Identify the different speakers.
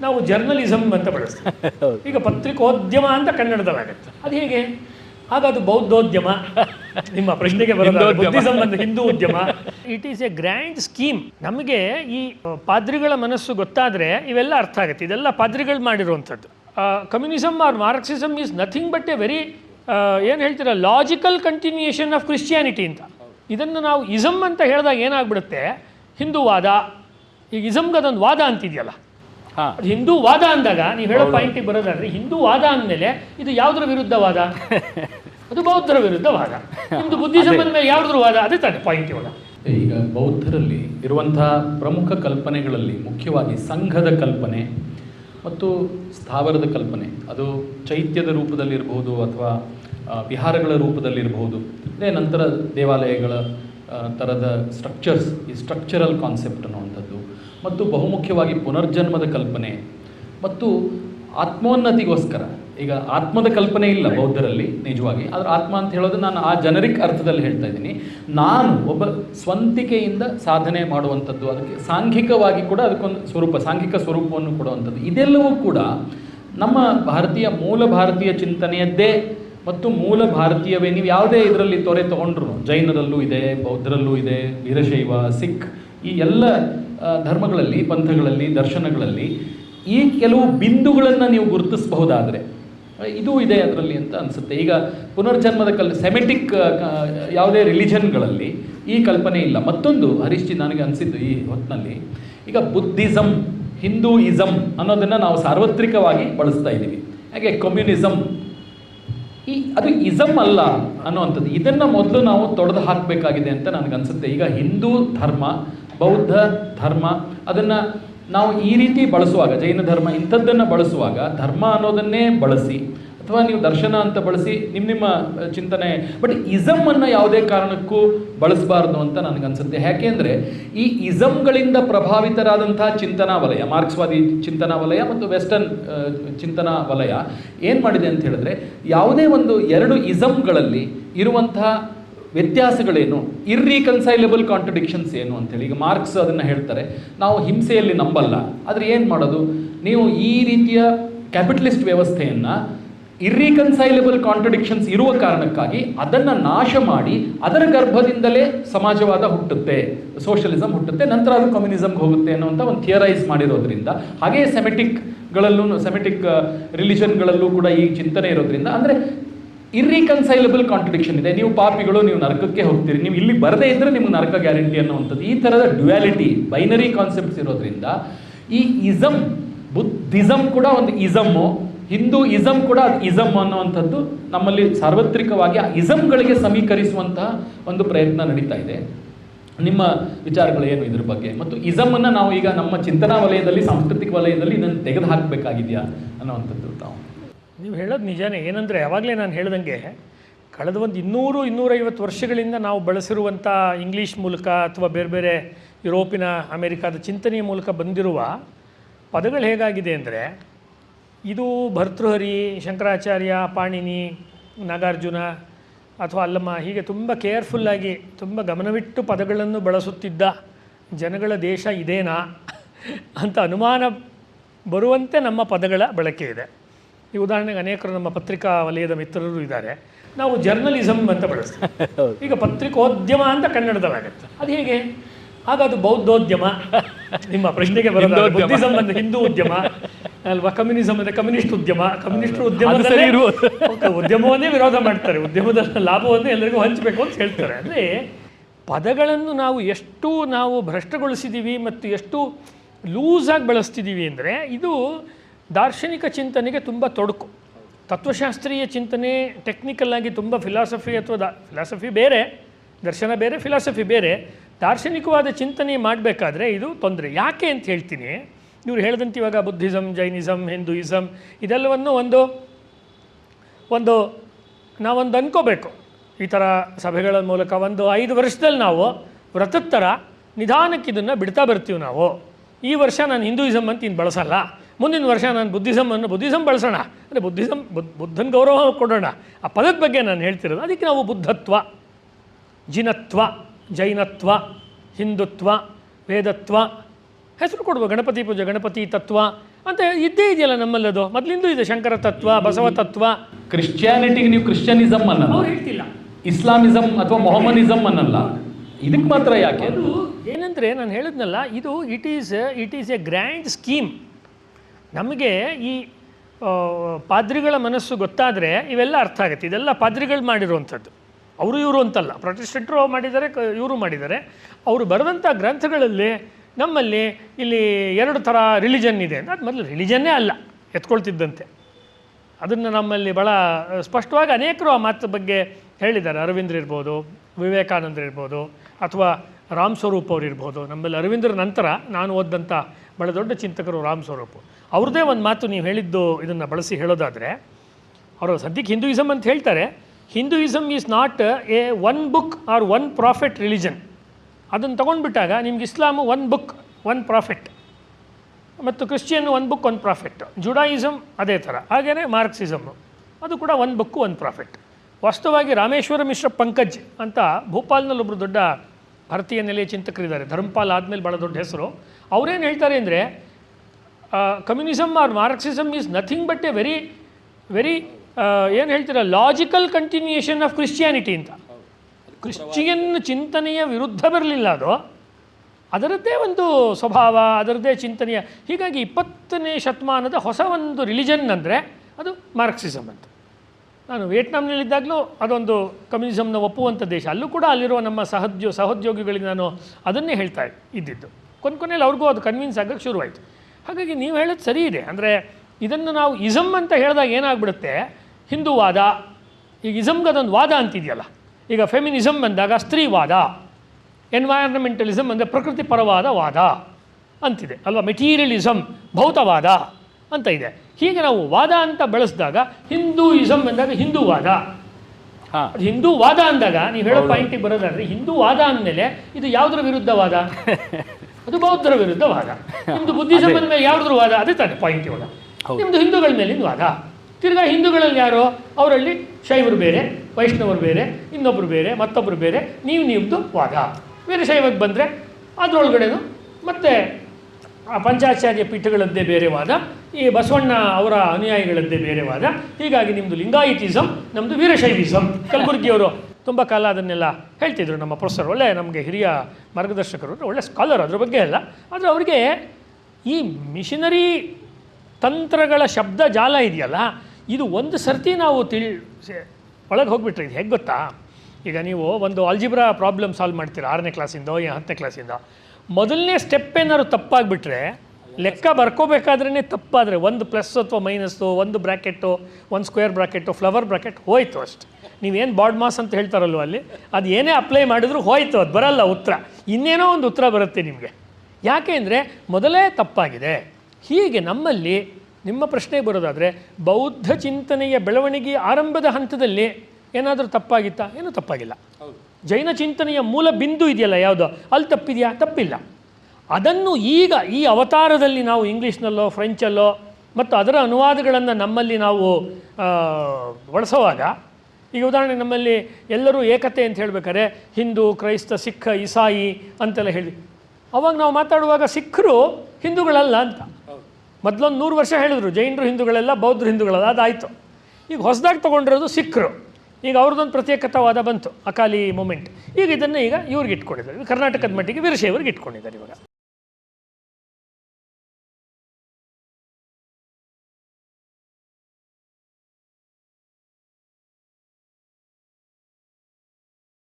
Speaker 1: ನಾವು ಜರ್ನಲಿಸಮ್ ಅಂತ ಬಳಸ್ತೀವಿ. ಈಗ ಪತ್ರಿಕೋದ್ಯಮ ಅಂತ ಕನ್ನಡದಲ್ಲಾಗತ್ತೆ. ಅದು ಹೇಗೆ? ಆಗ ಅದು ಬೌದ್ಧೋದ್ಯಮ. ನಿಮ್ಮ ಪ್ರಶ್ನೆಗೆ. ಬುದ್ಧಿಸಮ್ ಅಂತ ಹಿಂದೂ ಉದ್ಯಮ it is a grand scheme ನಮಗೆ ಈ ಪಾದ್ರಿಗಳ ಮನಸ್ಸು ಗೊತ್ತಾದರೆ ಇವೆಲ್ಲ ಅರ್ಥ ಆಗುತ್ತೆ. ಇದೆಲ್ಲ ಪಾದ್ರಿಗಳು ಮಾಡಿರುವಂಥದ್ದು. Communism or Marxism is nothing but a very ಏನು ಹೇಳ್ತೀರ ಲಾಜಿಕಲ್ ಕಂಟಿನ್ಯೂಯೇಷನ್ ಆಫ್ ಕ್ರಿಶ್ಚಿಯಾನಿಟಿ ಅಂತ. ಇದನ್ನು ನಾವು ಇಸಮ್ ಅಂತ ಹೇಳಿದಾಗ ಏನಾಗ್ಬಿಡುತ್ತೆ? ಹಿಂದೂವಾದ. ಈಗ ಇಸಮ್ಗೆ ಅದೊಂದು ವಾದ ಅಂತಿದೆಯಲ್ಲ. ಹಿಂದೂ ವಾದ ಅಂದಾಗ ನೀವು ಹೇಳೋ ಪಾಯಿಂಟಿಗೆ ಬರೋದಾದ್ರೆ ಹಿಂದೂ ವಾದ ಅಂದಮೇಲೆ ಇದು ಯಾವುದರ ವಿರುದ್ಧ ವಾದ? ಅದು ಬೌದ್ಧರ ವಿರುದ್ಧ ವಾದ. ನಿಮ್ದು ಬುದ್ಧಿಸಮ್ ಅಂದಮೇಲೆ ಯಾವುದ್ರ ವಾದ ಅದೇ ತಾನೆ ಪಾಯಿಂಟ್ ಇವಾಗ.
Speaker 2: ಈಗ ಬೌದ್ಧರಲ್ಲಿ ಇರುವಂತಹ ಪ್ರಮುಖ ಕಲ್ಪನೆಗಳಲ್ಲಿ ಮುಖ್ಯವಾಗಿ ಸಂಘದ ಕಲ್ಪನೆ ಮತ್ತು ಸ್ಥಾವರದ ಕಲ್ಪನೆ. ಅದು ಚೈತ್ಯದ ರೂಪದಲ್ಲಿರಬಹುದು ಅಥವಾ ವಿಹಾರಗಳ ರೂಪದಲ್ಲಿರಬಹುದು. ಅದೇ ನಂತರ ದೇವಾಲಯಗಳ ಥರದ ಸ್ಟ್ರಕ್ಚರ್ಸ್ ಈ ಸ್ಟ್ರಕ್ಚರಲ್ ಕಾನ್ಸೆಪ್ಟ್ ಅನ್ನುವಂಥದ್ದು. ಮತ್ತು ಬಹುಮುಖ್ಯವಾಗಿ ಪುನರ್ಜನ್ಮದ ಕಲ್ಪನೆ ಮತ್ತು ಆತ್ಮೋನ್ನತಿಗೋಸ್ಕರ. ಈಗ ಆತ್ಮದ ಕಲ್ಪನೆ ಇಲ್ಲ ಬೌದ್ಧರಲ್ಲಿ ನಿಜವಾಗಿ, ಆದರೆ ಆತ್ಮ ಅಂತ ಹೇಳೋದು ನಾನು ಆ ಜನರಿಕ್ ಅರ್ಥದಲ್ಲಿ ಹೇಳ್ತಾ ಇದ್ದೀನಿ. ನಾನು ಒಬ್ಬ ಸ್ವಂತಿಕೆಯಿಂದ ಸಾಧನೆ ಮಾಡುವಂಥದ್ದು, ಅದಕ್ಕೆ ಸಾಂಘಿಕವಾಗಿ ಕೂಡ ಅದಕ್ಕೊಂದು ಸ್ವರೂಪ, ಸಾಂಘಿಕ ಸ್ವರೂಪವನ್ನು ಕೊಡುವಂಥದ್ದು. ಇದೆಲ್ಲವೂ ಕೂಡ ನಮ್ಮ ಭಾರತೀಯ ಮೂಲ ಭಾರತೀಯ ಚಿಂತನೆಯದ್ದೇ ಮತ್ತು ಮೂಲ ಭಾರತೀಯವೇ. ನೀವು ಯಾವುದೇ ಇದರಲ್ಲಿ ತೊರೆ ತಗೊಂಡ್ರು ಜೈನರಲ್ಲೂ ಇದೆ, ಬೌದ್ಧರಲ್ಲೂ ಇದೆ, ವೀರಶೈವ, ಸಿಖ್, ಈ ಎಲ್ಲ ಧರ್ಮಗಳಲ್ಲಿ, ಪಂಥಗಳಲ್ಲಿ, ದರ್ಶನಗಳಲ್ಲಿ ಈ ಕೆಲವು ಬಿಂದುಗಳನ್ನು ನೀವು ಗುರುತಿಸಬಹುದಾದರೆ, ಇದು ಇದೆ ಅದರಲ್ಲಿ ಅಂತ ಅನಿಸುತ್ತೆ. ಈಗ ಪುನರ್ಜನ್ಮದ ಕಲ್, ಸೆಮೆಟಿಕ್ ಯಾವುದೇ ರಿಲಿಜನ್ಗಳಲ್ಲಿ ಈ ಕಲ್ಪನೆ ಇಲ್ಲ. ಮತ್ತೊಂದು ಹರಿಶ್ಚಿ ನನಗೆ ಅನಿಸಿದ್ದು ಈ ಹೊತ್ತಿನಲ್ಲಿ ಈಗ ಬುದ್ಧಿಸಮ್ ಹಿಂದೂಯಿಸಮ್ ಅನ್ನೋದನ್ನು ನಾವು ಸಾರ್ವತ್ರಿಕವಾಗಿ ಬಳಸ್ತಾ ಇದ್ದೀವಿ. ಹಾಗೆ ಕಮ್ಯುನಿಸಮ್ ಈ, ಅದು ಇಸಮ್ ಅಲ್ಲ ಅನ್ನುವಂಥದ್ದು. ಇದನ್ನು ಮೊದಲು ನಾವು ತೊಡೆದು ಹಾಕಬೇಕಾಗಿದೆ ಅಂತ ನನಗನ್ಸುತ್ತೆ ಈಗ ಹಿಂದೂ ಧರ್ಮ ಬೌದ್ಧ ಧರ್ಮ, ಅದನ್ನು ನಾವು ಈ ರೀತಿ ಬಳಸುವಾಗ, ಜೈನ ಧರ್ಮ ಇಂಥದ್ದನ್ನು ಬಳಸುವಾಗ, ಧರ್ಮ ಅನ್ನೋದನ್ನೇ ಬಳಸಿ, ಅಥವಾ ನೀವು ದರ್ಶನ ಅಂತ ಬಳಸಿ ನಿಮ್ಮ ನಿಮ್ಮ ಚಿಂತನೆ ಬಟ್ ಇಸಮನ್ನು ಯಾವುದೇ ಕಾರಣಕ್ಕೂ ಬಳಸಬಾರ್ದು ಅಂತ ನನಗನ್ಸುತ್ತೆ. ಯಾಕೆಂದರೆ ಈ ಇಸಮ್ಗಳಿಂದ ಪ್ರಭಾವಿತರಾದಂಥ ಚಿಂತನಾ ವಲಯ ಮಾರ್ಕ್ಸ್ವಾದಿ ಚಿಂತನಾ ವಲಯ ಮತ್ತು ವೆಸ್ಟರ್ನ್ ಚಿಂತನಾ ವಲಯ ಏನು ಮಾಡಿದೆ ಅಂತ ಹೇಳಿದ್ರೆ, ಯಾವುದೇ ಒಂದು ಎರಡು ಇಸಮ್ಗಳಲ್ಲಿ ಇರುವಂತಹ ವ್ಯತ್ಯಾಸಗಳೇನು? ಇರ್ರೀಕನ್ಸೈಲಬಲ್ ಕಾಂಟ್ರಡಿಕ್ಷನ್ಸ್ ಏನು ಅಂತೇಳಿ ಈಗ ಮಾರ್ಕ್ಸ್ ಅದನ್ನು ಹೇಳ್ತಾರೆ. ನಾವು ಹಿಂಸೆಯಲ್ಲಿ ನಂಬಲ್ಲ. ಆದರೆ ಏನು ಮಾಡೋದು? ನೀವು ಈ ರೀತಿಯ ಕ್ಯಾಪಿಟಲಿಸ್ಟ್ ವ್ಯವಸ್ಥೆಯನ್ನು ಇರ್ರೀಕನ್ಸೈಲಬಲ್ ಕಾಂಟ್ರಡಿಕ್ಷನ್ಸ್ ಇರುವ ಕಾರಣಕ್ಕಾಗಿ ಅದನ್ನು ನಾಶ ಮಾಡಿ ಅದರ ಗರ್ಭದಿಂದಲೇ ಸಮಾಜವಾದ ಹುಟ್ಟುತ್ತೆ. ಸೋಷಲಿಸಮ್ ಹುಟ್ಟುತ್ತೆ. ನಂತರ ಅದು ಕಮ್ಯುನಿಸಮ್ಗೆ ಹೋಗುತ್ತೆ ಅನ್ನೋಂಥ ಒಂದು ಥಿಯರೈಸ್ ಮಾಡಿರೋದ್ರಿಂದ. ಹಾಗೇ ಸೆಮೆಟಿಕ್ಗಳಲ್ಲೂ ಸೆಮೆಟಿಕ್ ರಿಲಿಜನ್ಗಳಲ್ಲೂ ಕೂಡ ಈ ಚಿಂತನೆ ಇರೋದ್ರಿಂದ. ಅಂದರೆ ಇರ್ರೀಕನ್ಸೈಲಬಲ್ ಕಾಂಟ್ರಡಿಕ್ಷನ್ ಇದೆ. ನೀವು ಪಾಪಿಗಳು, ನೀವು ನರಕಕ್ಕೆ ಹೋಗ್ತೀರಿ. ನೀವು ಇಲ್ಲಿ ಬರದೇ ಇದ್ದರೆ ನಿಮ್ಗೆ ನರಕ ಗ್ಯಾರಂಟಿ ಅನ್ನುವಂಥದ್ದು. ಈ ಥರದ ಡ್ಯುಯಾಲಿಟಿ ಬೈನರಿ ಕಾನ್ಸೆಪ್ಟ್ಸ್ ಇರೋದ್ರಿಂದ ಈ ಇಸಮ್ ಬುದ್ಧಿಸಮ್ ಕೂಡ ಒಂದು ಇಸಮ್ಮು ಹಿಂದೂ ಇಸಮ್ ಕೂಡ ಅದು ಇಸಮ್ ಅನ್ನುವಂಥದ್ದು ನಮ್ಮಲ್ಲಿ ಸಾರ್ವತ್ರಿಕವಾಗಿ ಆ ಇಸಮ್ಗಳಿಗೆ ಸಮೀಕರಿಸುವಂತಹ ಒಂದು ಪ್ರಯತ್ನ ನಡೀತಾ ಇದೆ. ನಿಮ್ಮ ವಿಚಾರಗಳು ಏನು ಇದ್ರ ಬಗ್ಗೆ? ಮತ್ತು ಇಸಮನ್ನು ನಾವು ಈಗ ನಮ್ಮ ಚಿಂತನಾ ವಲಯದಲ್ಲಿ, ಸಾಂಸ್ಕೃತಿಕ ವಲಯದಲ್ಲಿ ಇದನ್ನು ತೆಗೆದು ಹಾಕಬೇಕಾಗಿದೆಯಾ ಅನ್ನುವಂಥದ್ದು ತಾವು.
Speaker 1: ನೀವು ಹೇಳೋದು ನಿಜಾನೇ. ಏನಂದರೆ ಯಾವಾಗಲೇ ನಾನು ಹೇಳ್ದಂಗೆ ಕಳೆದ ಒಂದು ಇನ್ನೂರು, ಇನ್ನೂರೈವತ್ತು ವರ್ಷಗಳಿಂದ ನಾವು ಬಳಸಿರುವಂಥ ಇಂಗ್ಲೀಷ್ ಮೂಲಕ ಅಥವಾ ಬೇರೆ ಬೇರೆ ಯುರೋಪಿನ, ಅಮೆರಿಕಾದ ಚಿಂತನೆಯ ಮೂಲಕ ಬಂದಿರುವ ಪದಗಳು ಹೇಗಾಗಿದೆ ಅಂದರೆ ಇದು ಭರ್ತೃಹರಿ, ಶಂಕರಾಚಾರ್ಯ, ಪಾಣಿನಿ, ನಾಗಾರ್ಜುನ ಅಥವಾ ಅಲ್ಲಮ್ಮ ಹೀಗೆ ತುಂಬ ಕೇರ್ಫುಲ್ಲಾಗಿ ತುಂಬ ಗಮನವಿಟ್ಟು ಪದಗಳನ್ನು ಬಳಸುತ್ತಿದ್ದ ಜನಗಳ ದೇಶ ಇದೇನಾ ಅಂತ ಅನುಮಾನ ಬರುವಂತೆ ನಮ್ಮ ಪದಗಳ ಬಳಕೆ ಇದೆ. ಈ ಉದಾಹರಣೆಗೆ ಅನೇಕರು ನಮ್ಮ ಪತ್ರಿಕಾ ವಲಯದ ಮಿತ್ರರು ಇದ್ದಾರೆ. ನಾವು ಜರ್ನಲಿಸಮ್ ಅಂತ ಬಳಸ್ತೀವಿ. ಈಗ ಪತ್ರಿಕೋದ್ಯಮ ಅಂತ ಕನ್ನಡದವಾಗುತ್ತೆ ಅದು ಹೇಗೆ? ಆಗ ಅದು ಬೌದ್ಧೋದ್ಯಮ. ನಿಮ್ಮ ಪ್ರಶ್ನೆಗೆ ಬರೋದು ಬೌದ್ಧಿಸಮ್ ಅಂದ್ರೆ ಹಿಂದೂ ಉದ್ಯಮ ಅಲ್ವಾ ಕಮ್ಯುನಿಸಮ್ ಅಂದ್ರೆ ಕಮ್ಯುನಿಸ್ಟ್ ಉದ್ಯಮ. ಕಮ್ಯುನಿಸ್ಟ್ ಉದ್ಯಮ ಉದ್ಯಮವನ್ನೇ ವಿರೋಧ ಮಾಡ್ತಾರೆ. ಉದ್ಯಮದ ಲಾಭವನ್ನೇ ಎಲ್ಲರಿಗೂ ಹಂಚಬೇಕು ಅಂತ ಹೇಳ್ತಾರೆ. ಅಂದರೆ ಪದಗಳನ್ನು ನಾವು ಎಷ್ಟು ನಾವು ಭ್ರಷ್ಟಗೊಳಿಸಿದ್ದೀವಿ ಮತ್ತು ಎಷ್ಟು ಲೂಸಾಗಿ ಬಳಸ್ತಿದ್ದೀವಿ ಅಂದರೆ ಇದು ದಾರ್ಶನಿಕ ಚಿಂತನೆಗೆ ತುಂಬ ತೊಡಕು. ತತ್ವಶಾಸ್ತ್ರೀಯ ಚಿಂತನೆ ಟೆಕ್ನಿಕಲ್ ಆಗಿ ತುಂಬ ಫಿಲಾಸಫಿ ಅಥವಾ ದಾ ಫಿಲಾಸಫಿ ಬೇರೆ, ದರ್ಶನ ಬೇರೆ ಫಿಲಾಸಫಿ ಬೇರೆ. ದಾರ್ಶನಿಕವಾದ ಚಿಂತನೆ ಮಾಡಬೇಕಾದ್ರೆ ಇದು ತೊಂದರೆ. ಯಾಕೆ ಅಂತ ಹೇಳ್ತೀನಿ. ಇವ್ರು ಹೇಳಿದಂತೆ ಇವಾಗ ಬುದ್ಧಿಸಮ್ ಜೈನಿಸಮ್ ಹಿಂದೂಯಿಸಮ್ ಇದೆಲ್ಲವನ್ನು ಒಂದು ಒಂದು ನಾವೊಂದು ಅನ್ಕೋಬೇಕು. ಈ ಥರ ಸಭೆಗಳ ಮೂಲಕ ಒಂದು ಐದು ವರ್ಷದಲ್ಲಿ ನಾವು ವ್ರತತ್ತರ ನಿಧಾನಕ್ಕೆ ಇದನ್ನು ಬಿಡ್ತಾ ಬರ್ತೀವಿ ನಾವು. ಈ ವರ್ಷ ನಾನು ಹಿಂದೂಯಿಸಮ್ ಅಂತ ಇನ್ನು ಬಳಸಲ್ಲ. ಮುಂದಿನ ವರ್ಷ ನಾನು ಬುದ್ಧಿಸಮ್ ಅನ್ನು ಬುದ್ಧಿಸಮ್ ಬಳಸೋಣ. ಅಂದರೆ ಬುದ್ಧಿಸಮ್ ಬುದ್ಧ ಬುದ್ಧನ ಗೌರವ ಕೊಡೋಣ. ಆ ಪದದ ಬಗ್ಗೆ ನಾನು ಹೇಳ್ತಿರೋದು. ಅದಕ್ಕೆ ನಾವು ಬುದ್ಧತ್ವ ಜಿನತ್ವ ಜೈನತ್ವ ಹಿಂದುತ್ವ ವೇದತ್ವ ಹೆಸರು ಕೊಡುವ ಗಣಪತಿ ಪೂಜೆ ಗಣಪತಿ ತತ್ವ ಅಂತ ಇದ್ದೇ ಇದೆಯಲ್ಲ ನಮ್ಮಲ್ಲದು. ಮೊದಲಿಂದೂ ಇದೆ ಶಂಕರ ತತ್ವ ಬಸವ ತತ್ವ.
Speaker 2: ಕ್ರಿಶ್ಚಿಯಾನಿಟಿಗೆ ನೀವು ಕ್ರಿಶ್ಚಿಯನಿಸಮ್ ಅನ್ನಲ್ಲ.
Speaker 1: ಅವ್ರು ಹೇಳ್ತಿಲ್ಲ.
Speaker 2: ಇಸ್ಲಾಮಿಸಮ್ ಅಥವಾ ಮೊಹಮ್ಮನಿಸಮ್ ಅನ್ನಲ್ಲ. ಇದಕ್ಕೆ ಮಾತ್ರ ಯಾಕೆ?
Speaker 1: ಅದು ಏನಂದರೆ ನಾನು ಹೇಳಿದ್ನಲ್ಲ ಇದು it is it is a grand scheme ನಮಗೆ ಈ ಪಾದ್ರಿಗಳ ಮನಸ್ಸು ಗೊತ್ತಾದರೆ ಇವೆಲ್ಲ ಅರ್ಥ ಆಗುತ್ತೆ. ಇದೆಲ್ಲ ಪಾದ್ರಿಗಳು ಮಾಡಿರುವಂಥದ್ದು. ಅವರು ಇವರು ಅಂತಲ್ಲ. ಪ್ರೊಟೆಸ್ಟೆಂಟ್ರು ಮಾಡಿದ್ದಾರೆ ಇವರು ಮಾಡಿದ್ದಾರೆ. ಅವರು ಬರೆದಂಥ ಗ್ರಂಥಗಳಲ್ಲಿ ನಮ್ಮಲ್ಲಿ ಇಲ್ಲಿ ಎರಡು ಥರ ರಿಲಿಜನ್ ಇದೆ ಅಂತ. ಅದು ಮೊದಲು ರಿಲಿಜನ್ನೇ ಅಲ್ಲ, ಎತ್ಕೊಳ್ತಿದ್ದಂತೆ. ಅದನ್ನು ನಮ್ಮಲ್ಲಿ ಭಾಳ ಸ್ಪಷ್ಟವಾಗಿ ಅನೇಕರು ಆ ಮಾತು ಬಗ್ಗೆ ಹೇಳಿದ್ದಾರೆ. ಅರವಿಂದ್ರ ಇರ್ಬೋದು, ವಿವೇಕಾನಂದ್ರ ಇರ್ಬೋದು, ಅಥವಾ ರಾಮ್ ಸ್ವರೂಪ್ ಅವ್ರು ನಮ್ಮಲ್ಲಿ ಅರವಿಂದ್ರ ನಂತರ ನಾನು ಓದಂಥ ಭಾಳ ದೊಡ್ಡ ಚಿಂತಕರು ರಾಮ್ ಸ್ವರೂಪ್. ಅವ್ರದ್ದೇ ಒಂದು ಮಾತು ನೀವು ಹೇಳಿದ್ದು ಇದನ್ನು ಬಳಸಿ ಹೇಳೋದಾದರೆ, ಅವರು ಸದ್ಯಕ್ಕೆ ಹಿಂದೂಯಿಸಮ್ ಅಂತ ಹೇಳ್ತಾರೆ Hinduism is not a one book or one prophet religion. ಅದನ್ನು ತೊಗೊಂಡ್ಬಿಟ್ಟಾಗ ನಿಮ್ಗೆ Islam one book, one prophet, ಮತ್ತು Christian one book, one prophet Judaism ಅದೇ ಥರ. ಹಾಗೆಯೇ ಮಾರ್ಕ್ಸಿಸಮ್ ಅದು ಕೂಡ ಒನ್ ಬುಕ್ಕು ಒನ್ ಪ್ರಾಫಿಟ್. ವಾಸ್ತವವಾಗಿ ರಾಮೇಶ್ವರ ಮಿಶ್ರ ಪಂಕಜ್ ಅಂತ ಭೋಪಾಲ್ನಲ್ಲಿ ಒಬ್ಬರು ದೊಡ್ಡ ಭಾರತೀಯ ನೆಲೆಯ ಚಿಂತಕರಿದ್ದಾರೆ. ಧರ್ಮಪಾಲ್ ಆದಮೇಲೆ ಭಾಳ ದೊಡ್ಡ ಹೆಸರು. ಅವರೇನು ಹೇಳ್ತಾರೆ ಅಂದರೆ communism or Marxism is nothing but a very very ಏನು ಹೇಳ್ತೀರ ಲಾಜಿಕಲ್ ಕಂಟಿನ್ಯೂಯೇಷನ್ ಆಫ್ ಕ್ರಿಶ್ಚಿಯಾನಿಟಿ ಅಂತ. ಕ್ರಿಶ್ಚಿಯನ್ ಚಿಂತನೆಯ ವಿರುದ್ಧ ಬರಲಿಲ್ಲ ಅದು. ಅದರದ್ದೇ ಒಂದು ಸ್ವಭಾವ, ಅದರದ್ದೇ ಚಿಂತನೆಯ, ಹೀಗಾಗಿ ಇಪ್ಪತ್ತನೇ ಶತಮಾನದ ಹೊಸ ಒಂದು ರಿಲಿಜನ್ ಅಂದರೆ ಅದು ಮಾರ್ಕ್ಸಿಸಮ್ ಅಂತ. ನಾನು ವಿಯೆಟ್ನಾಂನಲ್ಲಿದ್ದಾಗಲೂ ಅದೊಂದು ಕಮ್ಯುನಿಸಮ್ನ ಒಪ್ಪುವಂಥ ದೇಶ. ಅಲ್ಲೂ ಕೂಡ ಅಲ್ಲಿರುವ ನಮ್ಮ ಸಹದ್ಯೋ, ಸಹೋದ್ಯೋಗಿಗಳಿಗೆ ನಾನು ಅದನ್ನೇ ಹೇಳ್ತಾ ಇದ್ದಿದ್ದು. ಕೊನೆ ಕೊನೆಯಲ್ಲಿ ಅವ್ರಿಗೂ ಅದು ಕನ್ವಿನ್ಸ್ ಆಗೋಕ್ಕೆ ಶುರುವಾಯಿತು. ಹಾಗಾಗಿ ನೀವು ಹೇಳೋದು ಸರಿ ಇದೆ. ಅಂದರೆ ಇದನ್ನು ನಾವು ಇಸಮ್ ಅಂತ ಹೇಳಿದಾಗ ಏನಾಗ್ಬಿಡುತ್ತೆ? ಹಿಂದೂವಾದ ಈಗ ಇಸಮ್ಗೆ ಅದೊಂದು ವಾದ ಅಂತಿದೆಯಲ್ಲ. ಈಗ ಫೆಮಿನಿಸಮ್ ಬಂದಾಗ ಸ್ತ್ರೀವಾದ ಎನ್ವೈರನ್ಮೆಂಟಲಿಸಮ್ ಅಂದರೆ ಪ್ರಕೃತಿ ಪರವಾದ ವಾದ ಅಂತಿದೆ. ಅಲ್ವಾ? ಮೆಟೀರಿಯಲಿಸಮ್ ಭೌತವಾದ ಅಂತ ಇದೆ. ಹೀಗೆ ನಾವು ವಾದ ಅಂತ ಬೆಳೆಸಿದಾಗ ಹಿಂದೂಯಿಸಮ್ ಅಂದಾಗ ಹಿಂದೂವಾದ
Speaker 2: ಹಾಂ.
Speaker 1: ಹಿಂದೂ ವಾದ ಅಂದಾಗ ನೀವು ಹೇಳೋ ಪಾಯಿಂಟಿಗೆ ಬರೋದಾದರೆ ಹಿಂದೂ ವಾದ ಅಂದಮೇಲೆ ಇದು ಯಾವುದರ ವಿರುದ್ಧ ವಾದ? ಅದು ಬೌದ್ಧರ ವಿರುದ್ಧ ವಾದ. ನಿಮ್ದು ಬುದ್ಧಿಸಮ್ ಮೇಲೆ ಯಾವ್ದ್ರ ವಾದ ಅದೇ ತಾನೆ ಪಾಯಿಂಟ್ ಇವಾಗ. ನಿಮ್ದು ಹಿಂದೂಗಳ ಮೇಲಿನ ವಾದ. ತಿರ್ಗಾ ಹಿಂದೂಗಳಲ್ಲಿ ಯಾರು? ಅವರಲ್ಲಿ ಶೈವರು ಬೇರೆ ವೈಷ್ಣವರು ಬೇರೆ ಇನ್ನೊಬ್ಬರು ಬೇರೆ ಮತ್ತೊಬ್ಬರು ಬೇರೆ ನೀವು ನಿಮ್ಮದು ವಾದ. ವೀರಶೈವಕ್ಕೆ ಬಂದರೆ ಅದರೊಳಗಡೆನು ಮತ್ತೆ ಆ ಪಂಚಾಚಾರ್ಯ ಪೀಠಗಳದ್ದೇ ಬೇರೆ ವಾದ ಈ ಬಸವಣ್ಣ ಅವರ ಅನುಯಾಯಿಗಳದ್ದೇ ಬೇರೆ ವಾದ. ಹೀಗಾಗಿ ನಿಮ್ಮದು ಲಿಂಗಾಯಿತಿಸಮ್ ನಮ್ಮದು ವೀರಶೈವಿಸಮ್ ಕಲಬುರ್ಗಿಯವರು ತುಂಬ ಕಾಲ ಅದನ್ನೆಲ್ಲ ಹೇಳ್ತಿದ್ರು ನಮ್ಮ ಪ್ರೊಫೆಸರ್. ಒಳ್ಳೆ ನಮಗೆ ಹಿರಿಯ ಮಾರ್ಗದರ್ಶಕರು ಒಳ್ಳೆ ಸ್ಕಾಲರ್ ಅದ್ರ ಬಗ್ಗೆ ಅಲ್ಲ. ಆದರೆ ಅವರಿಗೆ ಈ ಮಿಷನರಿ ತಂತ್ರಗಳ ಶಬ್ದ ಜಾಲ ಇದೆಯಲ್ಲ, ಇದು ಒಂದು ಸರ್ತಿ ನಾವು ತಿಳಿ, ಒಳಗೆ ಹೋಗ್ಬಿಟ್ರೆ ಇದು ಹೇಗೆ ಗೊತ್ತಾ? ಈಗ ನೀವು ಒಂದು ಆಲ್ಜಿಬ್ರಾ ಪ್ರಾಬ್ಲಮ್ ಸಾಲ್ವ್ ಮಾಡ್ತೀರಾ, ಆರನೇ ಕ್ಲಾಸಿಂದ ಹತ್ತನೇ ಕ್ಲಾಸಿಂದ ಮೊದಲನೇ ಸ್ಟೆಪ್ ಏನಾದ್ರು ತಪ್ಪಾಗ್ಬಿಟ್ರೆ ಲೆಕ್ಕ ಬರ್ಕೋಬೇಕಾದ್ರೇ ತಪ್ಪಾದರೆ ಒಂದು ಪ್ಲಸ್ ಅಥವಾ ಮೈನಸ್ಸು ಒಂದು ಬ್ರ್ಯಾಕೆಟು ಒಂದು ಸ್ಕ್ವೇರ್ ಬ್ರ್ಯಾಕೆಟು ಫ್ಲವರ್ ಬ್ರ್ಯಾಕೆಟ್ ಹೋಯಿತು ಅಷ್ಟೆ. ನೀವೇನು ಬಾಡ್ ಮಾಸ್ ಅಂತ ಹೇಳ್ತಾರಲ್ವ ಅಲ್ಲಿ? ಅದು ಏನೇ ಅಪ್ಲೈ ಮಾಡಿದ್ರು ಹೋಯ್ತು ಅದು ಬರಲ್ಲ ಉತ್ತರ. ಇನ್ನೇನೋ ಒಂದು ಉತ್ತರ ಬರುತ್ತೆ ನಿಮಗೆ. ಯಾಕೆ ಅಂದರೆ ಮೊದಲೇ ತಪ್ಪಾಗಿದೆ. ಹೀಗೆ ನಮ್ಮಲ್ಲಿ ನಿಮ್ಮ ಪ್ರಶ್ನೆ ಬರೋದಾದರೆ ಬೌದ್ಧ ಚಿಂತನೆಯ ಬೆಳವಣಿಗೆ ಆರಂಭದ ಹಂತದಲ್ಲಿ ಏನಾದರೂ ತಪ್ಪಾಗಿತ್ತಾ? ಏನೂ ತಪ್ಪಾಗಿಲ್ಲ. ಜೈನ ಚಿಂತನೆಯ ಮೂಲ ಬಿಂದು ಇದೆಯಲ್ಲ ಯಾವುದು? ಅಲ್ಲಿ ತಪ್ಪಿದೆಯಾ? ತಪ್ಪಿಲ್ಲ. ಅದನ್ನು ಈಗ ಈ ಅವತಾರದಲ್ಲಿ ನಾವು ಇಂಗ್ಲೀಷ್ನಲ್ಲೋ, ಫ್ರೆಂಚಲ್ಲೋ ಮತ್ತು ಅದರ ಅನುವಾದಗಳನ್ನು ನಮ್ಮಲ್ಲಿ ನಾವು ಬಳಸುವಾಗ, ಈಗ ಉದಾಹರಣೆ ನಮ್ಮಲ್ಲಿ ಎಲ್ಲರೂ ಏಕತೆ ಅಂತ ಹೇಳಬೇಕಾದ್ರೆ ಹಿಂದೂ, ಕ್ರೈಸ್ತ, ಸಿಖ್, ಇಸಾಯಿ ಅಂತೆಲ್ಲ ಹೇಳಿ. ಅವಾಗ ನಾವು ಮಾತಾಡುವಾಗ ಸಿಖ್ರು ಹಿಂದೂಗಳಲ್ಲ ಅಂತ. ಮೊದಲೊಂದು ನೂರು ವರ್ಷ ಹೇಳಿದ್ರು, ಜೈನರು ಹಿಂದೂಗಳೆಲ್ಲ, ಬೌದ್ಧರು ಹಿಂದೂಗಳಲ್ಲ, ಅದಾಯಿತು. ಈಗ ಹೊಸದಾಗಿ ತೊಗೊಂಡಿರೋದು ಸಿಖ್ರು. ಈಗ ಅವ್ರದ್ದೊಂದು ಪ್ರತ್ಯೇಕತಾವಾದ ಬಂತು, ಅಕಾಲಿ ಮೂಮೆಂಟ್. ಈಗ ಇದನ್ನು ಈಗ ಇವ್ರಿಗೆ ಇಟ್ಕೊಂಡಿದ್ದಾರೆ. ಕರ್ನಾಟಕದ ಮಟ್ಟಿಗೆ ವೀರಶೈವರಿಗೆ ಇಟ್ಕೊಂಡಿದ್ದಾರೆ ಇವಾಗ.